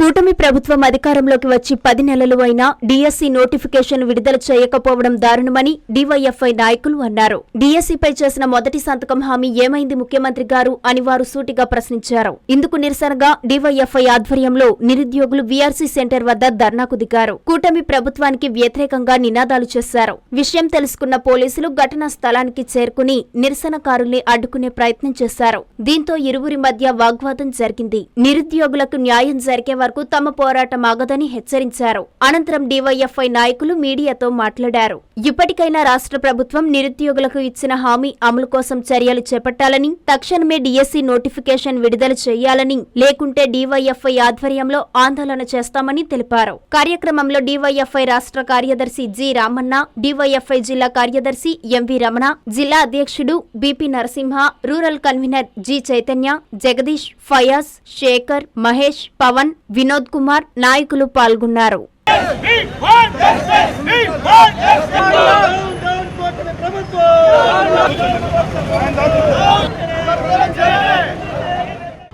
కూటమి ప్రభుత్వం అధికారంలోకి వచ్చి పది నెలలు అయినా డీఎస్సీ నోటిఫికేషన్ విడుదల చేయకపోవడం దారుణమని డీవైఎఫ్ఐ నాయకులు అన్నారు. డీఎస్సీపై చేసిన మొదటి సంతకం హామీ ఏమైంది ముఖ్యమంత్రి గారు అని వారు సూటిగా ప్రశ్నించారు. ఇందుకు నిరసనగా డీవైఎఫ్ఐ ఆధ్వర్యంలో నిరుద్యోగులు వీఆర్సీ సెంటర్ వద్ద ధర్నాకు దిగారు. కూటమి ప్రభుత్వానికి వ్యతిరేకంగా నినాదాలు చేశారు. విషయం తెలుసుకున్న పోలీసులు ఘటనా స్థలానికి చేరుకుని నిరసనకారుల్ని అడ్డుకునే ప్రయత్నం చేశారు. దీంతో ఇరువురి మధ్య వాగ్వాదం జరిగింది. నిరుద్యోగులకు న్యాయం జరిగే వరకు తమ పోరాటం ఆగదని హెచ్చరించారు. అనంతరం డివైఎఫ్ఐ నాయకులు మీడియాతో మాట్లాడారు. ఇప్పటికైనా రాష్ట్ర ప్రభుత్వం నిరుద్యోగులకు ఇచ్చిన హామీ అమలు కోసం చర్యలు చేపట్టాలని తక్షణమే డీఎస్సీ నోటిఫికేషన్ విడుదల చేయాలని లేకుంటే డివైఎఫ్ఐ ఆధ్వర్యంలో ఆందోళన చేస్తామని తెలిపారు. కార్యక్రమంలో డివైఎఫ్ఐ రాష్ట్ర కార్యదర్శి జి రామన్న డివైఎఫ్ఐ జిల్లా కార్యదర్శి ఎంవి రమణ జిల్లా అధ్యక్షుడు B P Narasimha rural convener G Chaitanya Jagadish Fayaz Sekhar Mahesh Pawan Vinod Kumar నాయకులు పాల్గొన్నారు ప్రభుత్వం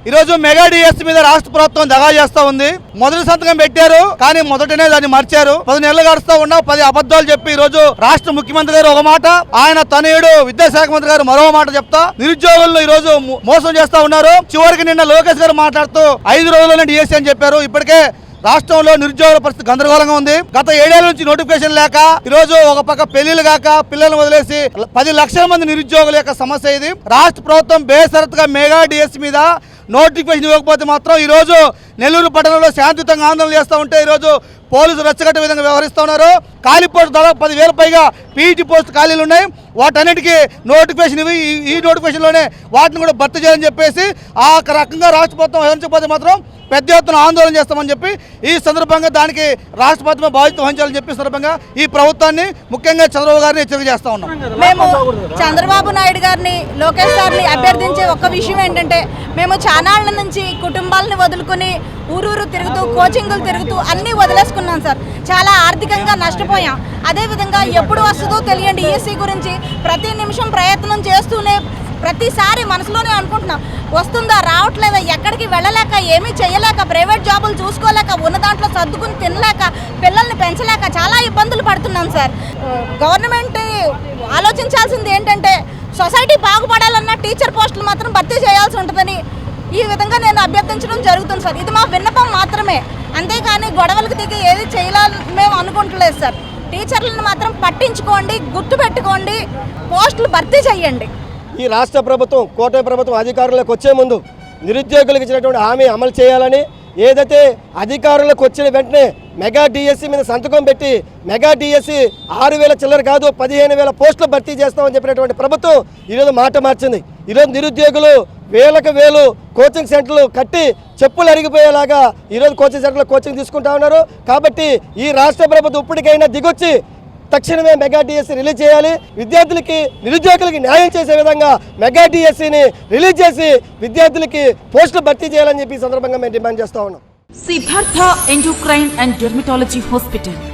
ఈరోజు మెగా డిఎస్ మీద రాష్ట్ర ప్రభుత్వం దగా చేస్తా ఉంది. మొదటి సంతకం పెట్టారు కానీ మొదటనే దాన్ని మర్చారు. పది నెలలు గడుస్తా ఉన్నా పది అబద్ధాలు చెప్పి ఈ రోజు రాష్ట్ర ముఖ్యమంత్రి గారు ఒక మాట ఆయన తనయుడు విద్యాశాఖ మంత్రి గారు మరో మాట చెప్తా. నిరుద్యోగులను ఈ రోజు మోసం చేస్తా ఉన్నారు. చివరికి నిన్న లోకేష్ గారు మాట్లాడుతూ ఐదు రోజుల్లోనే డిఎస్సీ అని చెప్పారు. ఇప్పటికే రాష్ట్రంలో నిరుద్యోగుల పరిస్థితి గందరగోళంగా ఉంది. గత ఏడేళ్ళ నుంచి నోటిఫికేషన్ లేక ఈ రోజు ఒక పక్క పెళ్ళిలు కాక పిల్లలను వదిలేసి పది లక్షల మంది నిరుద్యోగుల యొక్క సమస్య ఇది. రాష్ట్ర ప్రభుత్వం బేసరత్గా మెగా డిఎస్ మీద నోటిఫికేషన్ ఇవ్వకపోతే మాత్రం ఈరోజు నెల్లూరు పట్టణంలో శాంతియుతంగా ఆందోళన చేస్తూ ఉంటే ఈరోజు పోలీసులు రెచ్చగట్టే విధంగా వ్యవహరిస్తూ ఉన్నారు. ఖాళీ పోస్ట్ దాదాపు పదివేల పైగా పీఈటీ పోస్ట్ ఖాళీలు ఉన్నాయి. వాటన్నిటికీ నోటిఫికేషన్ ఇవి. ఈ- ఈ నోటిఫికేషన్లోనే వాటిని కూడా భర్తీ చేయాలని చెప్పేసి ఆ రకంగా రాష్ట్ర ప్రభుత్వం వ్యవహరించకపోతే మాత్రం పెద్ద ఎత్తున ఆందోళన చేస్తామని చెప్పి ఈ సందర్భంగా దానికి రాష్ట్రపతి బాధ్యత వహించాలని చెప్పి సందర్భంగా ఈ ప్రభుత్వాన్ని ముఖ్యంగా చంద్రబాబు గారిని హెచ్చరిక చేస్తా ఉన్నాం. మేము చంద్రబాబు నాయుడు గారిని లోకేష్ గారిని అభ్యర్థించే ఒక విషయం ఏంటంటే మేము చానాళ్ళ నుంచి కుటుంబాలను వదులుకుని ఊరూరు తిరుగుతూ కోచింగులు తిరుగుతూ అన్నీ వదిలేసుకున్నాం సార్. చాలా ఆర్థికంగా నష్టపోయాం. అదేవిధంగా ఎప్పుడు వస్తుందో తెలియండి ఈసీ గురించి ప్రతి నిమిషం ప్రయత్నం చేస్తూనే ప్రతిసారి మనసులోనే అనుకుంటున్నాం వస్తుందా రావట్లేదా ఎక్కడికి వెళ్ళలేక ఏమీ చేయలేక ప్రైవేట్ జాబులు చూసుకోలేక ఉన్న దాంట్లో సర్దుకుని తినలేక పిల్లల్ని పెంచలేక చాలా ఇబ్బందులు పడుతున్నాం సార్. గవర్నమెంట్ ఆలోచించాల్సింది ఏంటంటే సొసైటీ బాగుపడాలన్నా టీచర్ పోస్టులు మాత్రం భర్తీ చేయాల్సి ఉంటుందని ఈ విధంగా నేను అభ్యర్థించడం జరుగుతుంది సార్. ఇది మా విన్నపం మాత్రమే. అంతేకాని గొడవలకు దిగి ఏది చేయాలని మేము అనుకుంటలేదు సార్. టీచర్లను మాత్రం పట్టించుకోండి గుర్తుపెట్టుకోండి పోస్టులు భర్తీ చేయండి. ఈ రాష్ట్ర ప్రభుత్వం కూటమి ప్రభుత్వం అధికారంలోకి వచ్చే ముందు నిరుద్యోగులకు ఇచ్చినటువంటి హామీ అమలు చేయాలని ఏదైతే అధికారంలోకి వచ్చిన వెంటనే మెగా డిఎస్సి మీద సంతకం పెట్టి మెగా డిఎస్సి ఆరు వేల చిల్లర కాదు పదిహేను వేల పోస్టులు భర్తీ చేస్తామని చెప్పినటువంటి ప్రభుత్వం ఈరోజు మాట మార్చింది. ఈరోజు నిరుద్యోగులు వేలకు వేలు కోచింగ్ సెంటర్లు కట్టి చెప్పులు అరిగిపోయేలాగా ఈరోజు కోచింగ్ సెంటర్లో కోచింగ్ తీసుకుంటా ఉన్నారు. కాబట్టి ఈ రాష్ట్ర ప్రభుత్వం ఇప్పటికైనా దిగొచ్చి తక్షణమే మెగా డిఎస్సీ రిలీజ్ చేయాలి. విద్యార్థులకి నిరుద్యోగులకి న్యాయం చేసే విధంగా మెగా డిఎస్సీని రిలీజ్ చేసి విద్యార్థులకి పోస్టులు భర్తీ చేయాలని చెప్పి సందర్భంగా మేము డిమాండ్ చేస్తా ఉన్నాం. Siddhartha endocrine and dermatology hospital